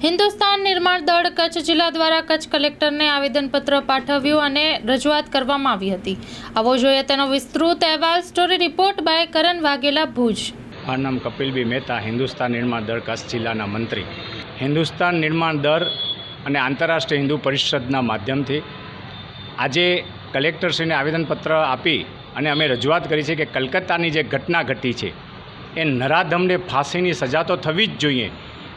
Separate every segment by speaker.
Speaker 1: હિન્દુસ્તાન નિર્માણ દળ કચ્છ જિલ્લા દ્વારા કચ્છ કલેક્ટરને આવેદનપત્ર પાઠવ્યું અને રજૂઆત કરવામાં આવી હતી. આવો જોઈએ તેનો વિસ્તૃત અહેવાલ. Story report by Karan Vaghela Bhuj.
Speaker 2: મારું નામ કપિલભાઈ મહેતા, હિન્દુસ્તાન નિર્માણ દળ કચ્છ જિલ્લાના મંત્રી. હિન્દુસ્તાન નિર્માણ દળ અને આંતરરાષ્ટ્રીય હિન્દુ પરિષદના માધ્યમથી આજે કલેક્ટરશ્રીને આવેદનપત્ર આપી અને અમે રજૂઆત કરી છે કે કલકત્તાની જે ઘટના ઘટી છે, એ નરાધમને ફાંસીની સજા તો થવી જ જોઈએ.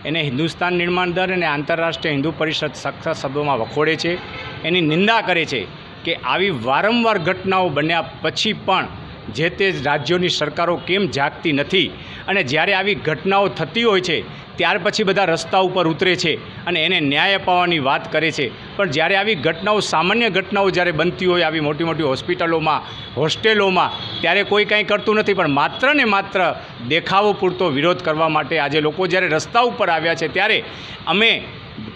Speaker 2: એને હિન્દુસ્તાન નિર્માણ દળ અને આંતરરાષ્ટ્રીય હિન્દુ પરિષદ સખત શબ્દોમાં વખોડે છે. એની નિંદા કરે છે કે આવી વારંવાર ઘટનાઓ બન્યા પછી પણ જે તે રાજ્યોની સરકારો કેમ જાગતી નથી અને જ્યારે આવી ઘટનાઓ થતી હોય છે ત્યાર પછી બધા રસ્તા ઉપર ઉતરે છે અને એને ન્યાય અપાવવાની વાત કરે છે. પણ જ્યારે આવી ઘટનાઓ, સામાન્ય ઘટનાઓ જ્યારે બનતી હોય આવી મોટી મોટી હોસ્પિટલોમાં, હોસ્ટેલોમાં, ત્યારે કોઈ કાંઈ કરતું નથી. પણ માત્ર ને માત્ર દેખાવો પૂરતો વિરોધ કરવા માટે આજે લોકો જ્યારે રસ્તા ઉપર આવ્યા છે, ત્યારે અમે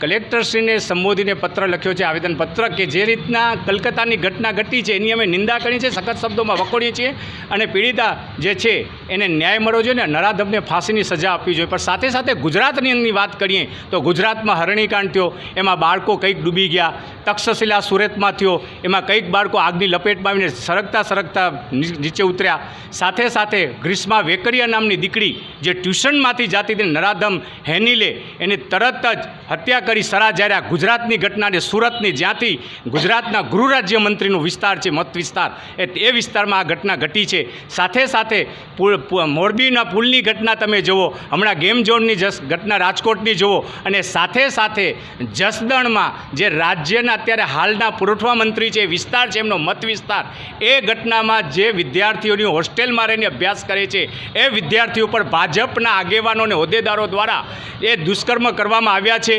Speaker 2: કલેક્ટરશ્રીને સંબોધીને પત્ર લખ્યો છે, આવેદનપત્ર કે જે રીતના કલકત્તાની ઘટના ઘટી છે, એની અમે નિંદા કરી છે, સખત શબ્દોમાં વખોડીએ છીએ અને પીડિતા જે છે, એને ન્યાય મળવો જોઈએ ને નરાધમને ફાંસીની સજા આપવી જોઈએ. પણ સાથે સાથે ગુજરાતની અંદરની વાત કરીએ તો ગુજરાતમાં હરણીકાંડ થયો, એમાં બાળકો કંઈક ડૂબી ગયા, તક્ષશિલા સુરતમાં થયો, એમાં કંઈક બાળકો આગની લપેટમાં આવીને સરકતા સરકતા નીચે ઉતર્યા. સાથે સાથે ગ્રીષ્મા વેકરિયા નામની દીકરી જે ટ્યુશનમાંથી જાતી હતી, નરાધમ હેનીલે, એને તરત જ હત્યા કરી સરા જાર્યા ગુજરાતની ઘટનાને સુરતની જ્યાંથી ગુજરાતના ગૃહ રાજ્યમંત્રીનો વિસ્તાર છે, મત વિસ્તાર, એ એ વિસ્તારમાં આ ઘટના ઘટી છે. સાથે સાથે મોરબીના પુલની ઘટના તમે જુઓ, હમણાં ગેમ ઝોનની જસ, ઘટના રાજકોટની જુઓ, અને સાથે સાથે જસદણમાં જે રાજ્યના અત્યારે હાલના પુરવઠા મંત્રી છે વિસ્તાર છે, એમનો મત વિસ્તાર, એ ઘટનામાં જે વિદ્યાર્થીઓની હોસ્ટેલમાં રહીને અભ્યાસ કરે છે, એ વિદ્યાર્થીઓ પર ભાજપના આગેવાનો અને હોદ્દેદારો દ્વારા એ દુષ્કર્મ કરવામાં આવ્યા છે.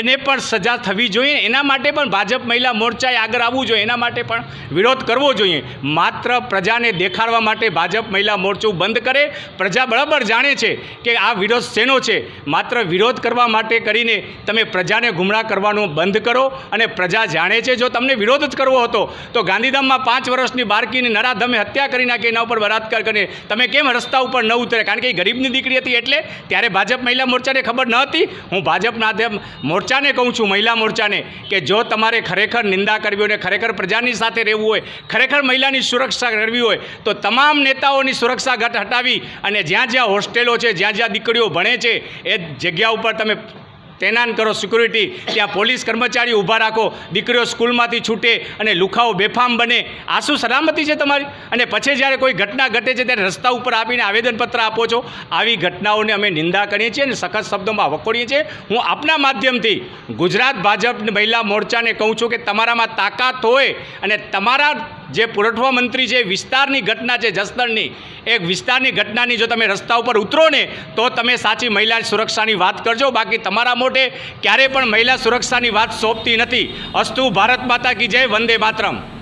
Speaker 2: એને પણ સજા થવી જોઈએ. એના માટે પણ ભાજપ મહિલા મોરચાએ આગળ આવવું જોઈએ. એના માટે પણ વિરોધ કરવો જોઈએ. માત્ર પ્રજાને દેખાડવા માટે ભાજપ મહિલા મોરચું બંધ કરે. પ્રજા બરાબર જાણે છે કે આ વિરોધ શેનો છે. માત્ર વિરોધ કરવા માટે કરીને તમે પ્રજાને ગુમરાહ કરવાનું બંધ કરો અને પ્રજા જાણે છે. જો તમને વિરોધ જ કરવો હતો, તો ગાંધીધામમાં પાંચ વર્ષની બાળકીની નરાધમે હત્યા કરી નાખી, એના ઉપર બળાત્કાર કરીને તમે કેમ રસ્તા ઉપર ન ઉતરે કારણ કે એ ગરીબની દીકરી હતી એટલે ત્યારે ભાજપ મહિલા મોરચાને ખબર ન હતી. હું ભાજપના આધ્યમ મોરચાને કહું છું, મહિલા મોરચાને, કે જો તમારે ખરેખર નિંદા કરવી હોય અને ખરેખર પ્રજાની સાથે રહેવું હોય, ખરેખર મહિલાની સુરક્ષા કરવી હોય, તો તમામ નેતાઓની સુરક્ષા ઘટ હટાવી અને જ્યાં જ્યાં હોસ્ટેલો છે, જ્યાં જ્યાં દીકરીઓ ભણે છે, એ જગ્યા ઉપર તમે તૈનાત કરો સિક્યુરિટી ત્યાં પોલીસ કર્મચારી ઊભા રાખો. દીકરીઓ સ્કૂલમાંથી છૂટે અને લુખાઓ બેફામ બને. આ શું સલામતી છે તમારી? અને પછી જ્યારે કોઈ ઘટના ઘટે છે ત્યારે રસ્તા ઉપર આપીને આવેદનપત્ર આપો છો. આવી ઘટનાઓને અમે નિંદા કરીએ છીએ અને સખત શબ્દોમાં વખોડીએ છીએ. હું આપના માધ્યમથી ગુજરાત ભાજપ મહિલા મોરચાને કહું છું કે તમારામાં તાકાત હોય અને તમારા જે પુરવઠા મંત્રી છે, વિસ્તારની ઘટના છે, જસદણની. એ વિસ્તારની ઘટનાની જો તમે રસ્તા ઉપર ઉતરો ને, તો તમે સાચી મહિલા સુરક્ષાની વાત કરજો. બાકી તમારા મોઢે ક્યારે પણ મહિલા સુરક્ષાની વાત સોંપતી નથી. અસ્તુ ભારત માતા કી જય, વંદે માતરમ.